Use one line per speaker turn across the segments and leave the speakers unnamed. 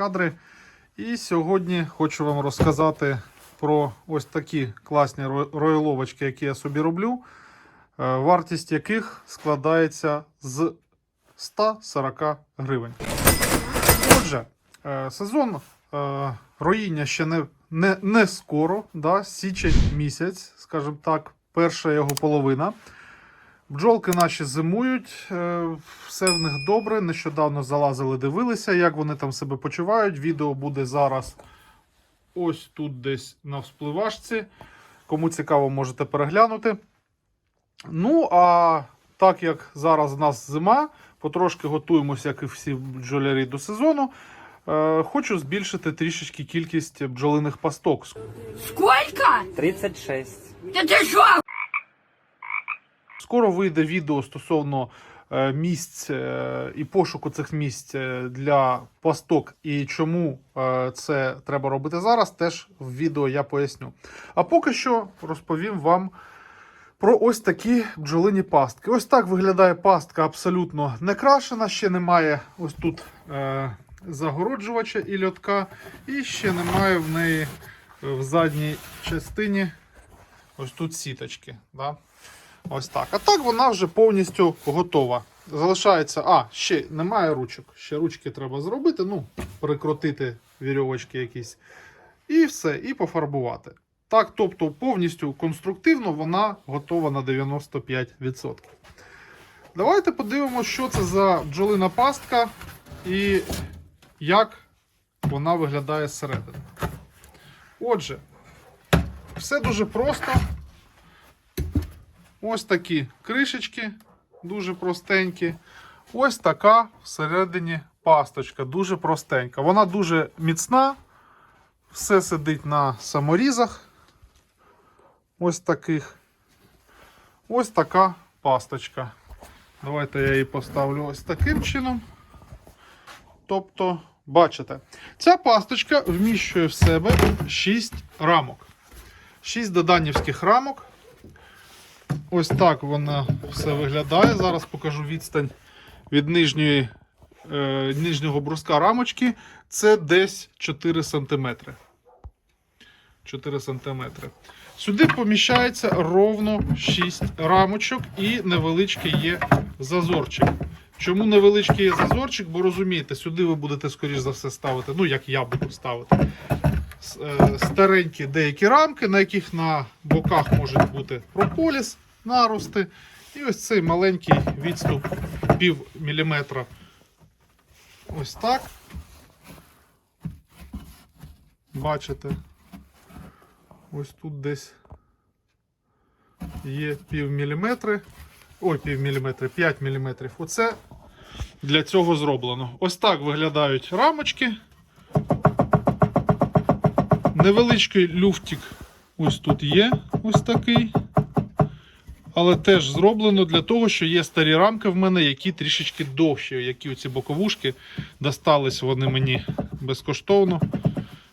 Кадри. І сьогодні хочу вам розказати про ось такі класні ро- рояловочки, які я собі роблю, е, вартість яких складається з 140 гривень. Отже, е, сезон е, роїння ще не, не, не скоро, да, січень місяць, скажімо так, перша його половина. Бджолки наші зимують, е, все в них добре. Нещодавно залазили, дивилися, як вони там себе почувають. Відео буде зараз ось тут десь на вспливашці. Кому цікаво, можете переглянути. Ну, а так як зараз в нас зима, потрошки готуємося, як і всі бджолярі до сезону. е, Хочу збільшити трішечки кількість бджолиних пасток.
Сколько?
36.
Да ты шо?
Скоро вийде відео стосовно е, місць е, і пошуку цих місць е, для пасток і чому це треба робити зараз. Теж в відео я поясню. А поки що розповім вам про ось такі бджолині пастки. Ось так виглядає пастка абсолютно не крашена, ще немає ось тут е, загороджувача і льотка, і ще немає в неї в задній частині ось тут сіточки. Да? Ось так. А так вона вже повністю готова. Залишається. А, ще немає ручок. Ще ручки треба зробити. Ну, прикрутити вірьовочки якісь. І все, і пофарбувати. Так, тобто, повністю конструктивно вона готова на 95%. Давайте подивимося, що це за бджолина пастка і як вона виглядає зсередини. Отже, все дуже просто. Ось такі кришечки, дуже простенькі. Ось така всередині пасточка, дуже простенька. Вона дуже міцна, все сидить на саморізах. Ось таких. Ось така пасточка. Давайте я її поставлю ось таким чином. Тобто, бачите, ця пасточка вміщує в себе 6 рамок. 6 доданівських рамок. Ось так вона все виглядає. Зараз покажу відстань від нижньої, е, нижнього бруска рамочки. Це десь 4 см. 4 см. Сюди поміщається ровно 6 рамочок і невеличкий є зазорчик. Чому невеличкий є зазорчик? Бо розумієте, сюди ви будете, скоріш за все, ставити, ну як я буду ставити е, старенькі деякі рамки, на яких на боках можуть бути прополіс, нарости. І ось цей маленький відступ пів міліметра. Ось так. Бачите? Ось тут десь є пів міліметри. Ой, пів міліметри, 5 міліметрів. Оце для цього зроблено. Ось так виглядають рамочки. Невеличкий люфтик ось тут є, ось такий. Але теж зроблено для того, що є старі рамки в мене, які трішечки довші, які оці боковушки достались вони мені безкоштовно,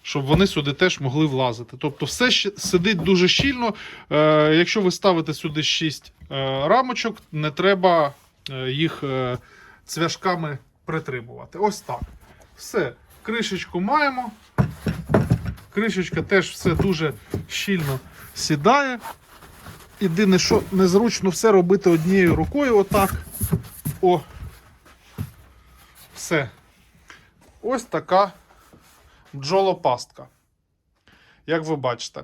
щоб вони сюди теж могли влазити. Тобто все щ- сидить дуже щільно. Е, якщо ви ставите сюди 6 е, рамочок, не треба е, їх е, цвяшками притримувати. Ось так. Все. Кришечку маємо. Кришечка теж все дуже щільно сідає. Єдине, що незручно все робити однією рукою, отак. О. Все. Ось така бджолопастка. Як ви бачите.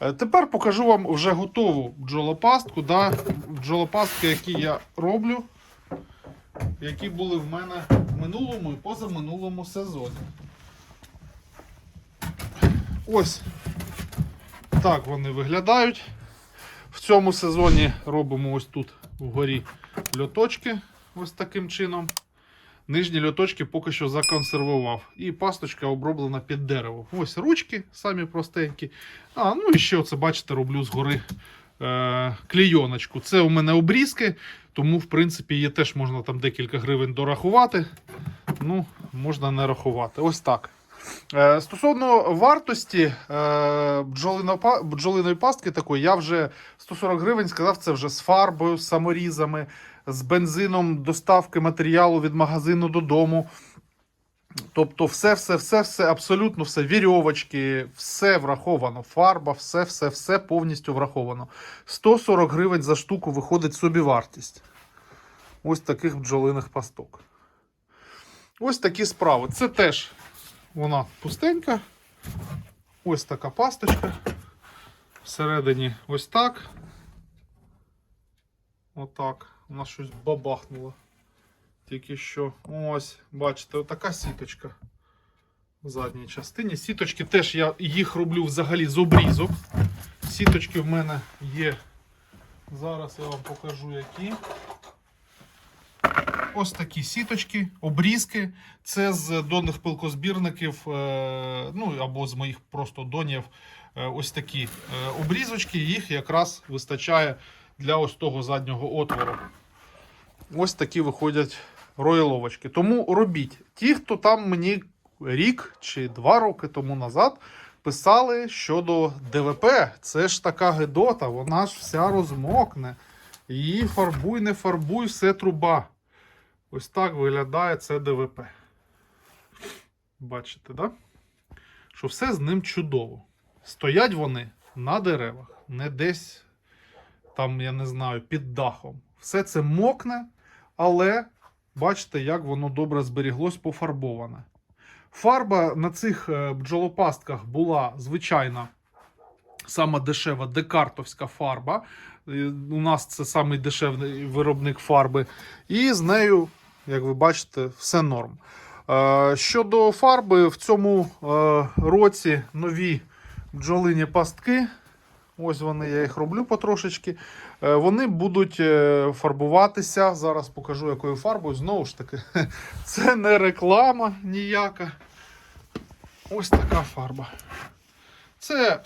Е, Тепер покажу вам вже готову бджолопастку. Да? Бджолопастки, які я роблю, які були в мене в минулому і позаминулому сезоні. Ось так вони виглядають. Цьому сезоні робимо ось тут вгорі льоточки, ось таким чином. Нижні льоточки поки що законсервував. І пасточка оброблена під дерево. Ось ручки, самі простенькі. А, ну і ще оце, бачите, роблю згори е, клійоночку. Це у мене обрізки, тому, в принципі, її теж можна там декілька гривень дорахувати. Ну, можна не рахувати. Ось так. Е, Стосовно вартості е, бджолиної пастки такої, я вже 140 гривень сказав, це вже з фарбою, з саморізами, з бензином доставки матеріалу від магазину додому. Тобто, все, все, все, все, абсолютно все, вірьовочки, все враховано. Фарба, все, все, все повністю враховано. 140 гривень за штуку виходить собівартість. Ось таких бджолиних пасток. Ось такі справи. Це теж вона пустенька. Ось така пасточка. Всередині ось так. Отак. У нас щось бабахнуло. Тільки що. Ось, бачите, отака сіточка в задній частині. Сіточки теж я їх роблю взагалі з обрізок. Сіточки в мене є. Зараз я вам покажу які. Ось такі сіточки, обрізки. Це з донних пилкозбірників, е, ну або з моїх просто донів. Е, Ось такі е, обрізочки, їх якраз вистачає для ось того заднього отвору. Ось такі виходять рояловочки. Тому робіть. Ті, хто там мені рік чи два роки тому назад писали щодо ДВП. Це ж така гидота, вона ж вся розмокне. Її фарбуй, не фарбуй, все труба. Ось так виглядає це ДВП. Бачите, да? Що все з ним чудово. Стоять вони на деревах, не десь там, я не знаю, під дахом. Все це мокне, але бачите, як воно добре зберіглось, пофарбоване. Фарба на цих е, бджолопастках була звичайна, сама дешева декартовська фарба. У нас це самий дешевий виробник фарби. І з нею, як ви бачите, все норм. Е, Щодо фарби, в цьому е, році нові бджолині пастки. Ось вони, я їх роблю потрошечки. Е, Вони будуть фарбуватися. Зараз покажу, якою фарбою. Знову ж таки, це не реклама ніяка. Ось така фарба. Це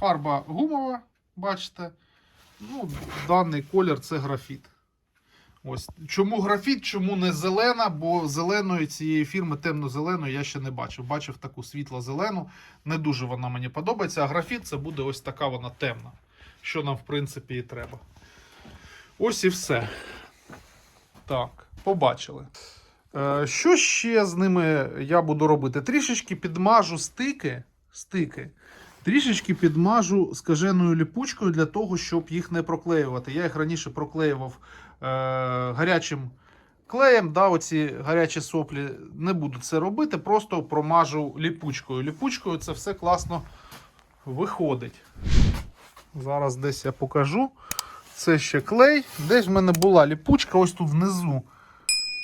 фарба гумова, бачите. Ну, даний колір це графіт. Ось. Чому графіт, чому не зелена? Бо зеленої цієї фірми темно-зеленої я ще не бачив. Бачив таку світло-зелену. Не дуже вона мені подобається. А графіт це буде ось така вона темна. Що нам, в принципі, і треба. Ось і все. Так, побачили. Е, Що ще з ними я буду робити? Трішечки підмажу стики. стики. Трішечки підмажу скаженою ліпучкою для того, щоб їх не проклеювати. Я їх раніше проклеював е, гарячим клеєм. Да, оці гарячі соплі не буду це робити, просто промажу ліпучкою. Ліпучкою це все класно виходить. Зараз десь я покажу. Це ще клей. Десь в мене була ліпучка, ось тут внизу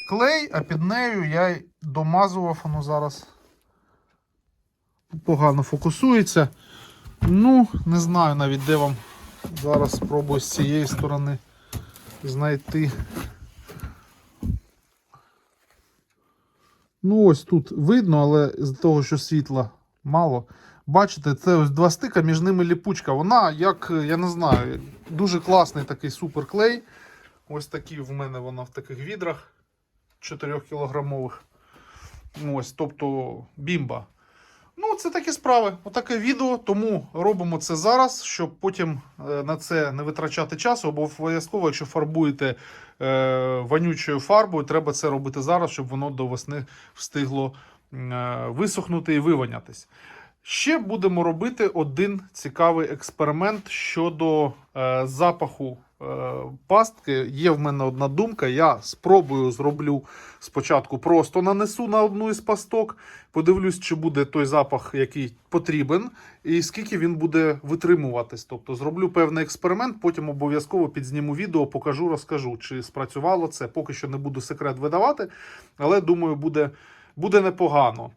клей, а під нею я домазував, воно зараз погано фокусується. Ну, не знаю навіть, де вам зараз спробую з цієї сторони знайти. Ну, ось тут видно, але з того, що світла мало. Бачите, це ось два стика, між ними ліпучка. Вона, як, я не знаю, дуже класний такий суперклей. Ось такий в мене вона в таких відрах 4 кілограмових. Ось, тобто бімба. Ну, це такі справи. Отаке відео, тому робимо це зараз, щоб потім е, на це не витрачати часу. Бо обов'язково, якщо фарбуєте е, вонючою фарбою, треба це робити зараз, щоб воно до весни встигло е, висохнути і вивонятись. Ще будемо робити один цікавий експеримент щодо е, запаху пастки. Є в мене одна думка. Я спробую зроблю спочатку просто нанесу на одну із пасток. Подивлюсь, чи буде той запах, який потрібен, і скільки він буде витримуватись. Тобто зроблю певний експеримент, потім обов'язково підзніму відео, покажу, розкажу, чи спрацювало це. Поки що не буду секрет видавати, але думаю, буде, буде непогано.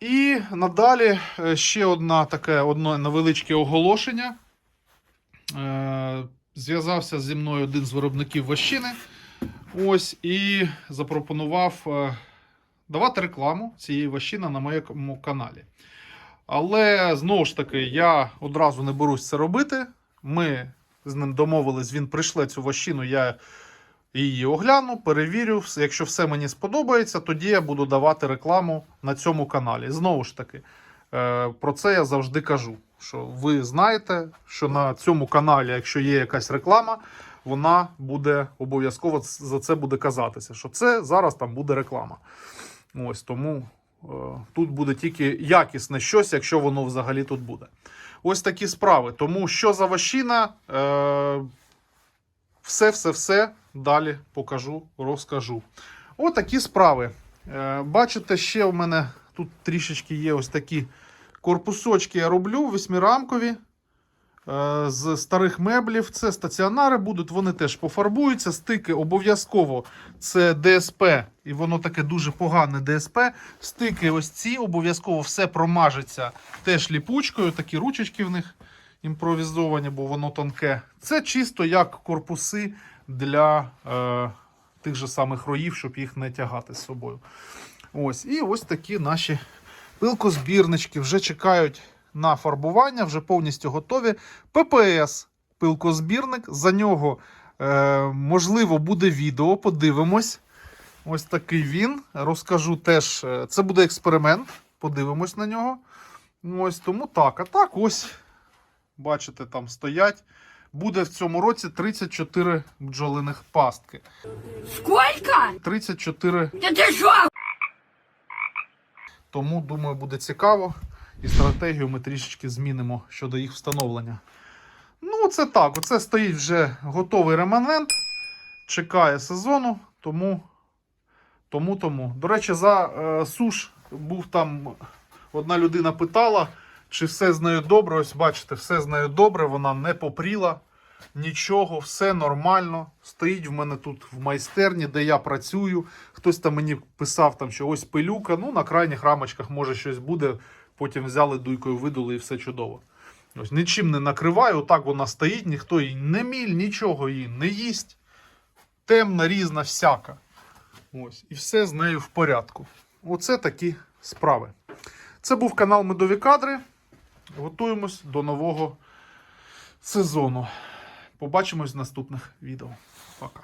І надалі е, ще одна таке одне невеличке оголошення. Зв'язався зі мною один з виробників вощини. Ось і запропонував е, давати рекламу цієї вощини на моєму каналі. Але знову ж таки, я одразу не берусь це робити. Ми з ним домовились, він прийшле цю вощину, я її огляну, перевірю. Якщо все мені сподобається, тоді я буду давати рекламу на цьому каналі. Знову ж таки, е, про це я завжди кажу. Що ви знаєте, що на цьому каналі, якщо є якась реклама, вона буде обов'язково за це буде казатися. Що це зараз там буде реклама. Ось тому е, тут буде тільки якісне щось, якщо воно взагалі тут буде. Ось такі справи. Тому що за ващина, е, все, все, все далі покажу, розкажу. Ось такі справи. Е, бачите, ще в мене тут трішечки є ось такі корпусочки я роблю, восьмирамкові. Е, з старих меблів. Це стаціонари будуть, вони теж пофарбуються. Стики обов'язково це ДСП, і воно таке дуже погане ДСП. Стики ось ці обов'язково все промажеться теж ліпучкою, такі ручечки в них імпровізовані, бо воно тонке. Це чисто як корпуси для е, тих же самих роїв, щоб їх не тягати з собою. Ось, і ось такі наші пилкозбірнички вже чекають на фарбування, вже повністю готові. ППС пилкозбірник. За нього, е, можливо, буде відео. Подивимось. Ось такий він. Розкажу теж. е, Це буде експеримент. Подивимось на нього. Ось тому так. А так, ось, бачите, там стоять. Буде в цьому році 34 бджолиних пастки.
Сколько?
34
Да ты шо?
Тому, думаю, буде цікаво. І стратегію ми трішечки змінимо щодо їх встановлення. Ну, це так. Оце стоїть вже готовий реманент. Чекає сезону, тому. Тому, тому. До речі, за е, суш був там. Одна людина питала, чи все з нею добре. Ось бачите, все з нею добре, вона не попріла. Нічого, все нормально. Стоїть в мене тут в майстерні, де я працюю. Хтось там мені писав, там, що ось пилюка. Ну, на крайніх рамочках може щось буде. Потім взяли дуйкою, видули і все чудово. Ось нічим не накриваю, отак вона стоїть, ніхто її не міль, нічого її не їсть. Темна, різна, всяка. Ось, і все з нею в порядку. Оце такі справи. Це був канал Медові Кадри. Готуємось до нового сезону. Побачимось в наступних відео. Пока.